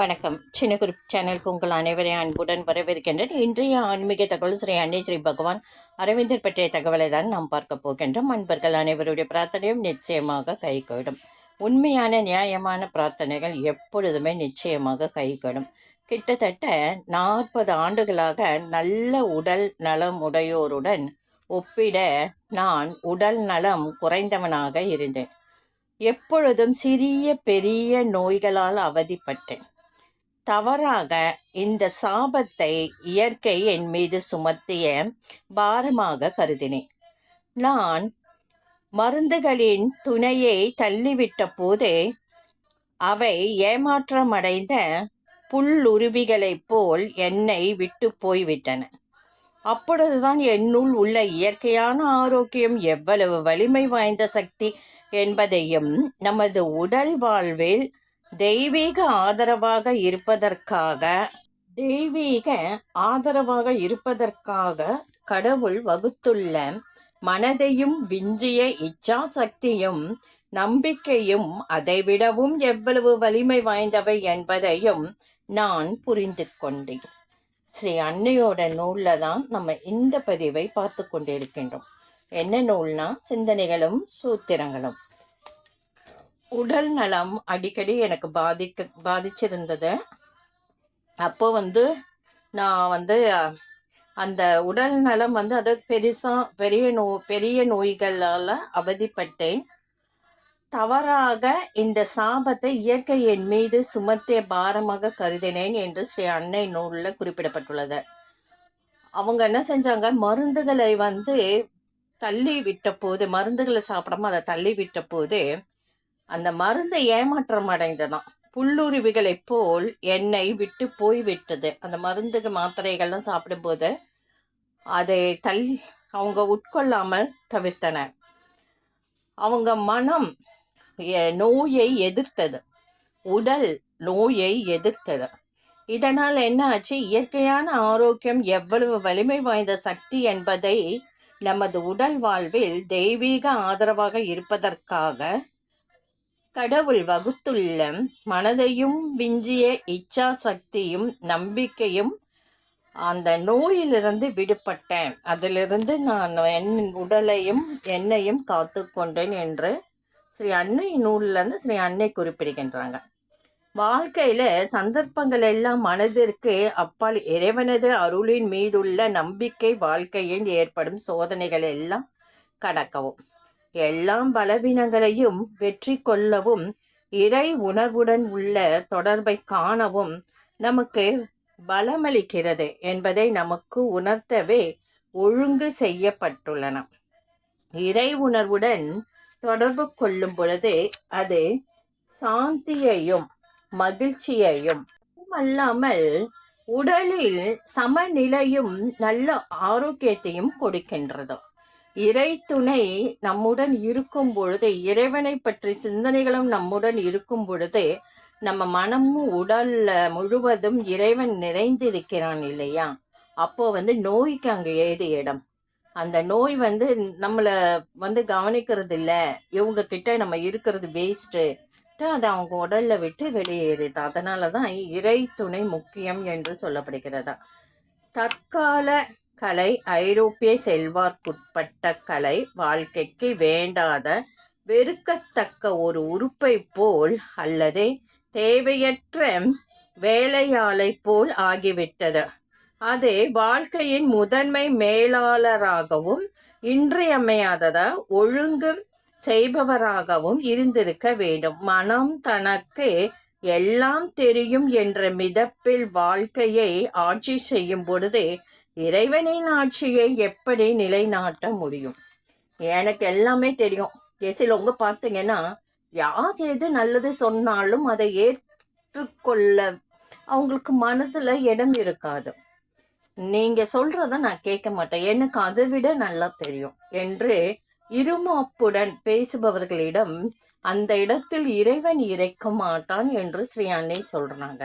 வணக்கம். சின்ன குரூப் சேனலுக்கு உங்கள் அனைவரையும் அன்புடன் வரவேற்கின்றேன். இன்றைய ஆன்மீக தகவல் ஸ்ரீ அன்னை ஸ்ரீ பகவான் அரவிந்தர் பற்றிய தகவலை தான் நாம் பார்க்க போகின்றோம். அன்பர்கள் அனைவருடைய பிரார்த்தனையும் நிச்சயமாக கைகூடும். உண்மையான நியாயமான பிரார்த்தனைகள் எப்பொழுதுமே நிச்சயமாக கைகூடும். கிட்டத்தட்ட நாற்பது ஆண்டுகளாக நல்ல உடல் நலம் உடையோருடன் ஒப்பிட நான் உடல் நலம் குறைந்தவனாக இருந்தேன். எப்பொழுதும் சிறிய பெரிய நோய்களால் அவதிப்பட்டேன். தவறாக இந்த சாபத்தை இயற்கை என் மீது சுமத்திய பாரமாக கருதினேன். நான் மருந்துகளின் துணையை தள்ளிவிட்ட போதே அவை ஏமாற்றமடைந்த புல்லுருவிகளைப் போல் என்னை விட்டு போய்விட்டன. அப்பொழுதுதான் என்னுள் உள்ள இயற்கையான ஆரோக்கியம் எவ்வளவு வலிமை வாய்ந்த சக்தி என்பதையும் நமது உடல் வாழ்வில் தெய்வீக ஆதரவாக இருப்பதற்காக தெய்வீக ஆதரவாக இருப்பதற்காக கடவுள் வகுத்துள்ள மனதையும் விஞ்சிய இச்சா சக்தியும் நம்பிக்கையும் அதைவிடவும் எவ்வளவு வலிமை வாய்ந்தவை என்பதையும் நான் புரிந்து கொண்டேன். ஸ்ரீ அன்னையோட நூலில் தான் நம்ம இந்த பதிவை பார்த்து கொண்டிருக்கின்றோம். என்ன நூல்னா சிந்தனைகளும் சூத்திரங்களும். உடல் நலம் அடிக்கடி எனக்கு பாதிக்க பாதிச்சிருந்தது. அப்போ வந்து நான் வந்து அந்த உடல் நலம் வந்து அது பெருசாக பெரிய நோ பெரிய நோய்களால் அவதிப்பட்டேன். தவறாக இந்த சாபத்தை இயற்கை என் மீது சுமத்திய பாரமாக கருதினேன் என்று ஸ்ரீ அன்னை நூலில் குறிப்பிடப்பட்டுள்ளது. அவங்க என்ன செஞ்சாங்க? மருந்துகளை வந்து தள்ளி விட்ட போது மருந்துகளை சாப்பிடாம அதை தள்ளி விட்ட போது அந்த மருந்து ஏமாற்றம் அடைந்ததான் புல்லுருவிகளைப் போல் என்னை விட்டு போய் விட்டது அந்த மருந்துக்கு மாத்திரைகள்லாம் சாப்பிடும்போது அதை தள் அவங்க உட்கொள்ளாமல் தவிர்த்தன அவங்க மனம் எ- நோயை எதிர்த்தது. உடல் நோயை எதிர்த்தது. இதனால் என்ன ஆச்சு இயற்கையான ஆரோக்கியம் எவ்வளவு வலிமை வாய்ந்த சக்தி என்பதை நமது உடல் வாழ்வில் தெய்வீக ஆதரவாக இருப்பதற்காக கடவுள் வகுத்துள்ள மனதையும் விஞ்சிய இச்சா சக்தியும் நம்பிக்கையும் அந்த நோயிலிருந்து விடுபட்டேன். அதிலிருந்து நான் என் உடலையும் என்னையும் காத்து கொண்டேன் என்று ஸ்ரீ அன்னை நூலிலிருந்து ஸ்ரீ அன்னை குறிப்பிடுகின்றாங்க. வாழ்க்கையில சந்தர்ப்பங்கள் எல்லாம் மனதிற்கு அப்பால் இறைவனது அருளின் மீதுள்ள நம்பிக்கை வாழ்க்கையில் ஏற்படும் சோதனைகள் எல்லாம் கடக்கவும். எல்லாம் பலவீனங்களையும் வெற்றி கொள்ளவும் இறை உணர்வுடன் உள்ள தொடர்பை காணவும் நமக்கு பலமளிக்கிறது என்பதை நமக்கு உணர்த்தவே ஒழுங்கு செய்யப்பட்டுள்ளன. இறை உணர்வுடன் தொடர்பு கொள்ளும் பொழுது அது சாந்தியையும் மகிழ்ச்சியையும் அல்லாமல் உடலில் சமநிலையும் நல்ல ஆரோக்கியத்தையும் கொடுக்கின்றது. இறை துணை நம்முடன் இருக்கும் பொழுது இறைவனை பற்றி சிந்தனைகளும் நம்முடன் இருக்கும் பொழுது நம்ம மனமும் உடல்ல முழுவதும் இறைவன் நிறைந்திருக்கிறான் இல்லையா? அப்போ வந்து நோய்க்கு அங்கே ஏது இடம்? அந்த நோய் வந்து நம்மளை வந்து கவனிக்கிறது இல்லை இவங்க கிட்ட நம்ம இருக்கிறது வேஸ்ட்டு அது அவங்க உடல்ல விட்டு வெளியேறிது அதனால தான் இறை துணை முக்கியம் என்று சொல்லப்படுகிறதா. தற்கால கலை ஐரோப்பிய செல்வார்க்குட்பட்ட கலை வாழ்க்கைக்கு வேண்டாத வெறுக்கத்தக்க ஒரு உறுப்பை போல் அல்லது தேவையற்ற வேலையாளை போல் ஆகிவிட்டது. அது வாழ்க்கையின் முதன்மை மேலாளராகவும் இன்றியமையாதத ஒழுங்கு செய்பவராகவும் இருந்திருக்க வேண்டும். மனம் தனக்கு எல்லாம் தெரியும் என்ற மிதப்பில் வாழ்க்கையை ஆட்சி செய்யும் பொழுது இறைவனின் ஆட்சியை எப்படி நிலைநாட்ட முடியும்? எனக்கு எல்லாமே தெரியும். எசிலவங்க பார்த்தீங்கன்னா யார் எது நல்லது சொன்னாலும் அதை ஏற்றுக்கொள்ள அவங்களுக்கு மனதில் இடம் இருக்காது. நீங்கள் சொல்கிறத நான் கேட்க மாட்டேன். எனக்கு அதை விட நல்லா தெரியும். என்று இருமாப்புடன் பேசுபவர்களிடம் அந்த இடத்தில் இறைவன் இறைக்க மாட்டான் என்று ஸ்ரீ அன்னை சொல்கிறாங்க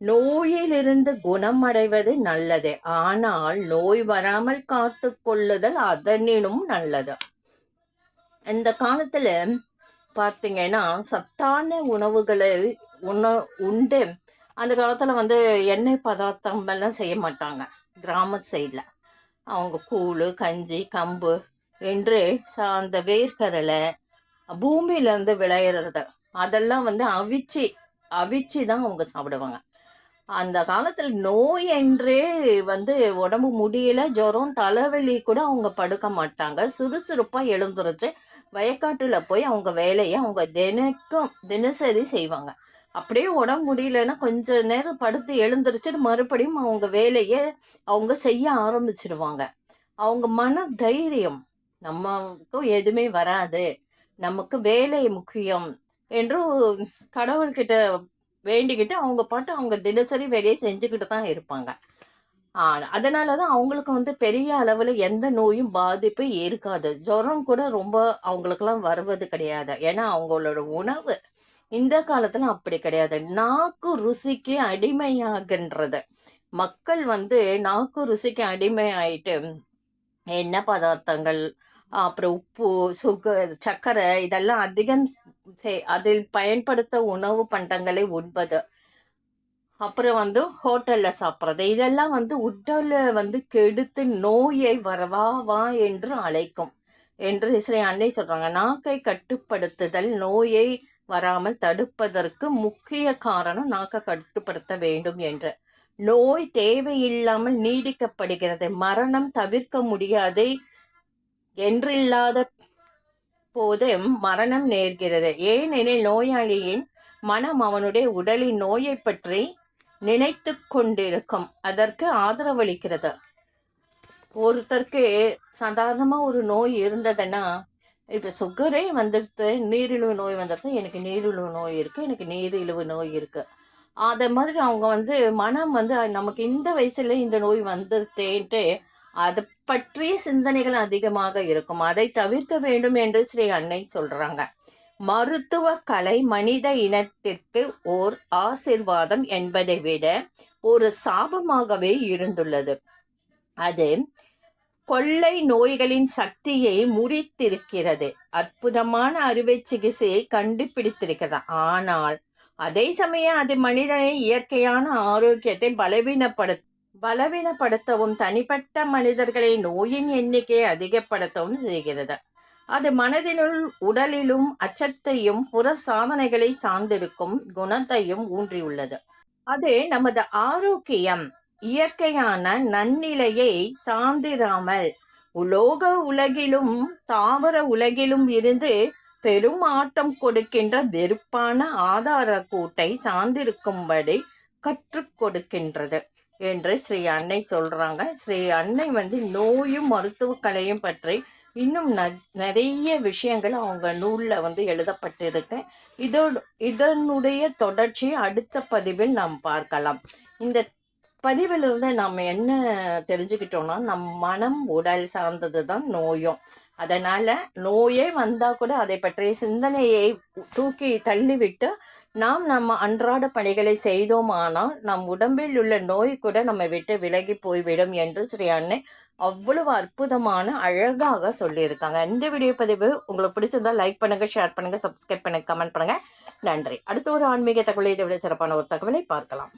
நோயிலிருந்து குணமடைவது நல்லது. ஆனால் நோய் வராமல் காத்து கொள்ளுதல் அதனினும் நல்லது. இந்த காலத்துல பார்த்தீங்கன்னா சத்தான உணவுகளை உண உண்டு. அந்த காலத்தில் வந்து எண்ணெய் பதார்த்தம் எல்லாம் செய்ய மாட்டாங்க. கிராம சைடில். அவங்க கூழ் கஞ்சி கம்பு என்று அந்த வேர்க்கடலை பூமியிலேருந்து விளையிறது. அதெல்லாம் வந்து அவிச்சு அவிச்சு தான் அவங்க சாப்பிடுவாங்க. அந்த காலத்தில் நோய் என்றே வந்து உடம்பு முடியல ஜுரம் தலைவலி கூட அவங்க படுக்க மாட்டாங்க. சுறுசுறுப்பாக எழுந்துருச்சு. வயக்காட்டில் போய் அவங்க வேலையை அவங்க தினக்கும் தினசரி செய்வாங்க. அப்படியே உடம்பு முடியலன்னா கொஞ்ச நேரம் படுத்து எழுந்திரிச்சிட்டு மறுபடியும் அவங்க வேலையை அவங்க செய்ய ஆரம்பிச்சிடுவாங்க அவங்க மன தைரியம் நமக்கும் எதுவுமே வராது. நமக்கு வேலை முக்கியம் என்று கடவுள்கிட்ட வேண்டிக்கிட்டு அவங்க பாட்டு அவங்க தினசரி வேலையை செஞ்சுக்கிட்டு தான் இருப்பாங்க. அதனால தான் அவங்களுக்கு வந்து பெரிய அளவில் எந்த நோயும் பாதிப்பு இருக்காது ஜுரம் கூட ரொம்ப அவங்களுக்கெல்லாம் வருவது கிடையாது. ஏன்னா அவங்களோட உணவு இந்த காலத்தில் அப்படி கிடையாது. நாக்கு ருசிக்கு அடிமையாகின்றது. மக்கள் வந்து நாக்கு ருசிக்கு அடிமை ஆயிட்டு எண்ணெய் பதார்த்தங்கள் அப்புறம் உப்பு சுகர் சர்க்கரை இதெல்லாம் அதிகம் அதில் பயன்படுத்த உணவு பண்டங்களை உண்பது. அப்புறம் வந்து ஹோட்டலில் சாப்பிட்றது. இதெல்லாம் வந்து உடலை வந்து கெடுத்து நோயை வரவா வா என்று அழைக்கும். என்று இஸ்ரே அன்னை சொல்கிறாங்க நாக்கை கட்டுப்படுத்துதல் நோயை வராமல் தடுப்பதற்கு முக்கிய காரணம் நாக்கை கட்டுப்படுத்த வேண்டும் என்று. நோய் தேவையில்லாமல் நீடிக்கப்படுகிறது. மரணம் தவிர்க்க முடியாது. என்றில்லாத போதும் மரணம் நேர்கிறது. ஏனெனில் நோயாளியின் மனம் அவனுடைய உடலின் நோயை பற்றி நினைத்து கொண்டிருக்கும். அதற்கு ஆதரவளிக்கிறது. ஒருத்தருக்கு சாதாரணமாக ஒரு நோய் இருந்ததுன்னா இப்போ சுகரே வந்துடுது நீரிழிவு நோய் வந்துடுது எனக்கு நீரிழிவு நோய் இருக்குது எனக்கு நீரிழிவு நோய் இருக்குது அதை மாதிரி அவங்க வந்து மனம் வந்து நமக்கு இந்த வயசுல இந்த நோய் வந்துடுத்தேன்ட்டு அது பற்றிய சிந்தனைகள் அதிகமாக இருக்கும். அதை தவிர்க்க வேண்டும் என்று ஸ்ரீ அன்னை சொல்றாங்க. மருத்துவ கலை மனித இனத்திற்கு ஓர் ஆசிர்வாதம் என்பதை விட ஒரு சாபமாகவே இருந்துள்ளது. அது கொள்ளை நோய்களின் சக்தியை முறித்திருக்கிறது. அற்புதமான அறுவை சிகிச்சையை கண்டுபிடித்திருக்கிறது. ஆனால் அதே சமயம் அது மனிதனை இயற்கையான ஆரோக்கியத்தை பலவீனப்படுத்த பலவீனப்படுத்தவும் தனிப்பட்ட மனிதர்களை நோயின் எண்ணிக்கையை அதிகப்படுத்தவும் செய்கிறது. அது மனதினுள் உடலிலும் அச்சத்தையும் புற சாதனைகளை சார்ந்திருக்கும் குணத்தையும் ஊன்றியுள்ளது. அது நமது ஆரோக்கியம் இயற்கையான நன்னிலையை சார்ந்திராமல் உலோக உலகிலும் தாவர உலகிலும் இருந்து பெரும் ஆட்டம் கொடுக்கின்ற வெறுப்பான ஆதார கூட்டை சார்ந்திருக்கும்படி கற்றுக் கொடுக்கின்றது. என்று ஸ்ரீ அன்னை சொல்றாங்க. ஸ்ரீ அன்னை வந்து நோயும் மருத்துவ கலையும் பற்றி இன்னும் நிறைய விஷயங்கள் அவங்க நூலில் வந்து எழுதப்பட்டிருக்கு. இதோடு இதனுடைய தொடர்ச்சி அடுத்த பதிவில் நாம் பார்க்கலாம். இந்த பதிவிலிருந்து நாம் என்ன தெரிஞ்சுக்கிட்டோம்னா நம் மனம் உடல் சார்ந்தது தான் நோயும். அதனால நோயே வந்தால் கூட அதை பற்றிய சிந்தனையை தூக்கி தள்ளிவிட்டு நாம் நம்ம அன்றாட பணிகளை செய்தோமானால் நம் உடம்பில் உள்ள நோய் கூட நம்ம விட்டு விலகி போய்விடும் என்று ஸ்ரீ அன்னை அவ்வளவு அற்புதமான அழகாக சொல்லியிருக்காங்க. இந்த வீடியோ பதிவு உங்களுக்கு பிடிச்சிருந்தா லைக் பண்ணுங்க ஷேர் பண்ணுங்க சப்ஸ்கிரைப் பண்ணுங்க கமெண்ட் பண்ணுங்க. நன்றி. அடுத்த ஒரு ஆன்மீக தகவலை இதை விட சிறப்பான ஒரு தகவலை பார்க்கலாம்.